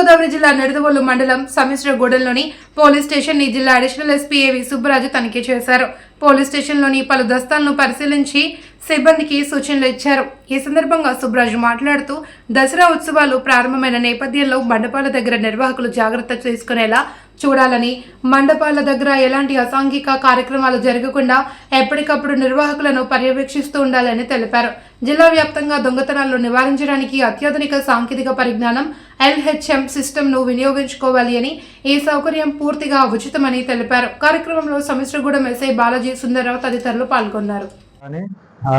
తూర్పుగోదావరి జిల్లా నిడదవోలు మండలం సమిశ్రగూడెంలోని పోలీస్ స్టేషన్ని జిల్లా అడిషనల్ ఎస్పీ ఏవి సుబ్బరాజు తనిఖీ చేశారు. పోలీస్ స్టేషన్లోని పలు దస్తాలను పరిశీలించి సిబ్బందికి సూచనలు ఇచ్చారు. ఈ సందర్భంగా సుబ్బరాజు మాట్లాడుతూ దసరా ఉత్సవాలు ప్రారంభమైన నేపథ్యంలో మండపాల దగ్గర నిర్వాహకులు జాగ్రత్త తీసుకునేలా చూడాలని మండపాల దగ్గర ఎలాంటి అసాంఘిక కార్యక్రమాలు జరగకుండా ఎప్పటికప్పుడు నిర్వాహకులను పర్యవేక్షిస్తూ ఉండాలని తెలిపారు. జిల్లా వ్యాప్తంగా దొంగతనాలను నివారించడానికి అత్యాధునిక సాంకేతిక పరిజ్ఞానం ఎల్హెచ్ఎం సిస్టమ్ను వినియోగించుకోవాలి అని ఈ సౌకర్యం పూర్తిగా ఉచితమని తెలిపారు. కార్యక్రమంలో సమిశ్రగూడెం ఎస్ఐ బాలాజీ సుందరరావు తదితరులు పాల్గొన్నారు. కానీ ఆ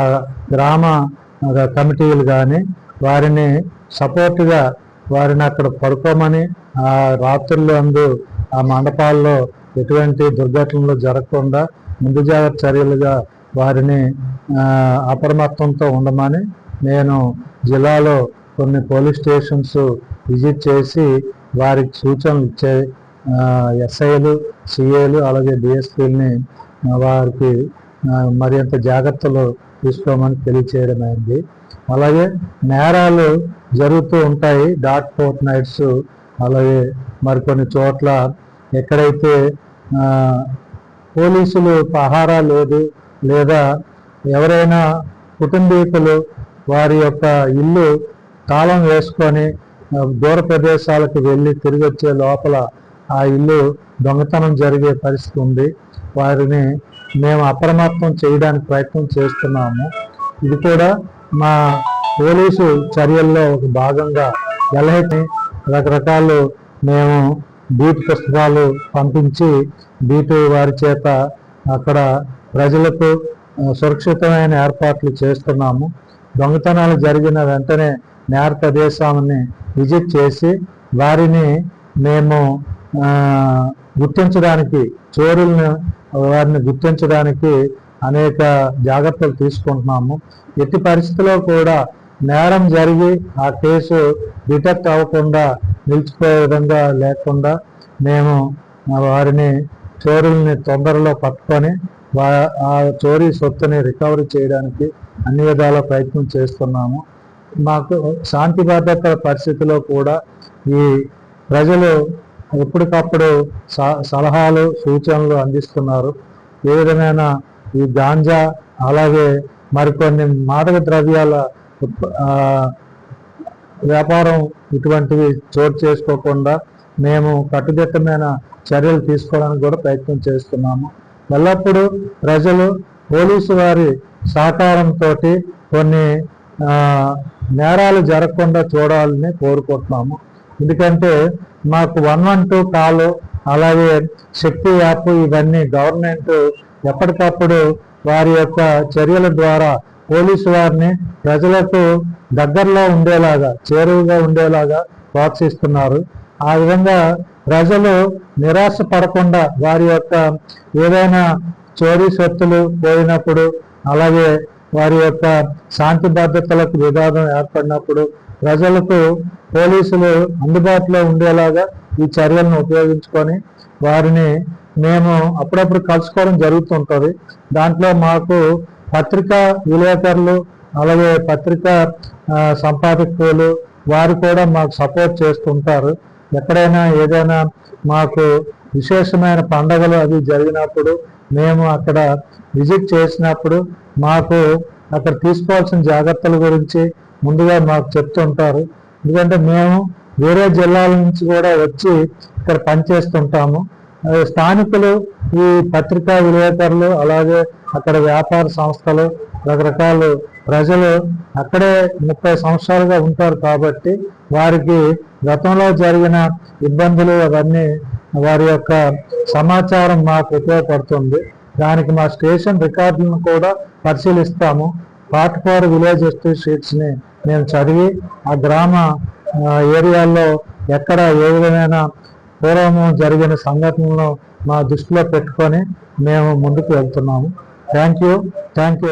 గ్రామ కమిటీలు కానీ వారిని సపోర్ట్గా వారిని అక్కడ పడుకోమని ఆ రాత్రుల్లో అందు ఆ మండపాల్లో ఎటువంటి దుర్ఘటనలు జరగకుండా ముందు జాగ్రత్త చర్యలుగా వారిని అప్రమత్తంతో ఉండమని నేను జిల్లాలో కొన్ని పోలీస్ స్టేషన్స్ విజిట్ చేసి వారికి సూచనలు ఇచ్చే ఎస్ఐలు సిఏలు అలాగే డిఎస్పీలని వారికి మరింత జాగ్రత్తలు తీసుకోమని తెలియచేయడం అయింది అలాగే నేరాలు జరుగుతూ ఉంటాయి డాట్ ఫోర్ట్ నైట్స్ అలాగే మరికొన్ని చోట్ల ఎక్కడైతే పోలీసులు పహారా లేదు లేదా ఎవరైనా కుటుంబీకులు వారి యొక్క ఇల్లు తాళం వేసుకొని దూర ప్రదేశాలకు వెళ్ళి తిరిగి వచ్చే లోపల ఆ ఇల్లు దొంగతనం జరిగే పరిస్థితి ఉంది. వారిని మేము అప్రమత్తం చేయడానికి ప్రయత్నం చేస్తున్నాము. ఇది కూడా మా పోలీసు చర్యల్లో ఒక భాగంగా ఎలాంటి రకరకాలు మేము బీట్ పుస్తకాలు పంపించి బీటు వారి చేత అక్కడ ప్రజలకు సురక్షితమైన ఏర్పాట్లు చేస్తున్నాము. దొంగతనాలు జరిగిన వెంటనే నేర ప్రదేశాన్ని విజిట్ చేసి వారిని మేము గుర్తించడానికి చోరులను వారిని గుర్తించడానికి అనేక జాగ్రత్తలు తీసుకుంటున్నాము. ఎట్టి పరిస్థితిలో కూడా నేరం జరిగి ఆ కేసు డిటెక్ట్ అవ్వకుండా నిలిచిపోయే విధంగా లేకుండా మేము వారిని చోరుల్ని తొందరలో పట్టుకొని వా ఆ చోరీ సొత్తుని రికవరీ చేయడానికి అన్ని విధాల ప్రయత్నం చేస్తున్నాము. మాకు శాంతి భద్రతల పరిస్థితిలో కూడా ఈ ప్రజలు ఎప్పటికప్పుడు స- సలహాలు సూచనలు అందిస్తున్నారు. ఏ విధమైన ఈ గాంజా అలాగే మరికొన్ని మాదక ద్రవ్యాల వ్యాపారం ఇటువంటివి చోటు చేసుకోకుండా మేము కట్టుదిట్టమైన చర్యలు తీసుకోవడానికి కూడా ప్రయత్నం చేస్తున్నాము. ఎల్లప్పుడూ ప్రజలు పోలీసు వారి సహకారంతో కొన్ని నేరాలు జరగకుండా చూడాలని కోరుకుంటున్నాము. ఎందుకంటే మాకు వన్ వన్ టూ కాలు అలాగే శక్తి యాప్ ఇవన్నీ గవర్నమెంట్ ఎప్పటికప్పుడు వారి యొక్క చర్యల ద్వారా పోలీసు వారిని ప్రజలకు దగ్గరలో ఉండేలాగా చేరువుగా ఉండేలాగా ప్రోత్సహిస్తున్నారు. ఆ విధంగా ప్రజలు నిరాశ పడకుండా వారి యొక్క ఏదైనా చోరీ సొత్తులు పోయినప్పుడు అలాగే వారి యొక్క శాంతి బాధ్యతలకు వివాదం ఏర్పడినప్పుడు ప్రజలకు పోలీసులు అందుబాటులో ఉండేలాగా ఈ చర్యలను ఉపయోగించుకొని వారిని మేము అప్పుడప్పుడు కలుసుకోవడం జరుగుతుంటుంది. దాంట్లో మాకు పత్రికా విలేకరులు అలాగే పత్రికా సంపాదకులు వారు కూడా మాకు సపోర్ట్ చేస్తుంటారు. ఎక్కడైనా ఏదైనా మాకు విశేషమైన పండగలు అవి జరిగినప్పుడు మేము అక్కడ విజిట్ చేసినప్పుడు మాకు అక్కడ తీసుకోవాల్సిన జాగ్రత్తల గురించి ముందుగా మాకు చెప్తుంటారు. ఎందుకంటే మేము వేరే జిల్లాల నుంచి కూడా వచ్చి ఇక్కడ పనిచేస్తుంటాము. స్థానికులు ఈ పత్రికా విలేకరులు అలాగే అక్కడ వ్యాపార సంస్థలు రకరకాల ప్రజలు అక్కడే ముప్పై సంవత్సరాలుగా ఉంటారు కాబట్టి వారికి గతంలో జరిగిన ఇబ్బందులు అవన్నీ వారి యొక్క సమాచారం మాకు ఉపయోగపడుతుంది. దానికి మా స్టేషన్ రికార్డులను కూడా పరిశీలిస్తాము. పాటపాడు విలేజ్ హిస్టరీ షీట్స్ని మేము చదివి ఆ గ్రామ ఏరియాల్లో ఎక్కడ ఏ విధమైన పూర్వము జరిగిన సంఘటనలను మా దృష్టిలో పెట్టుకొని మేము ముందుకు వెళ్తున్నాము. Thank you thank you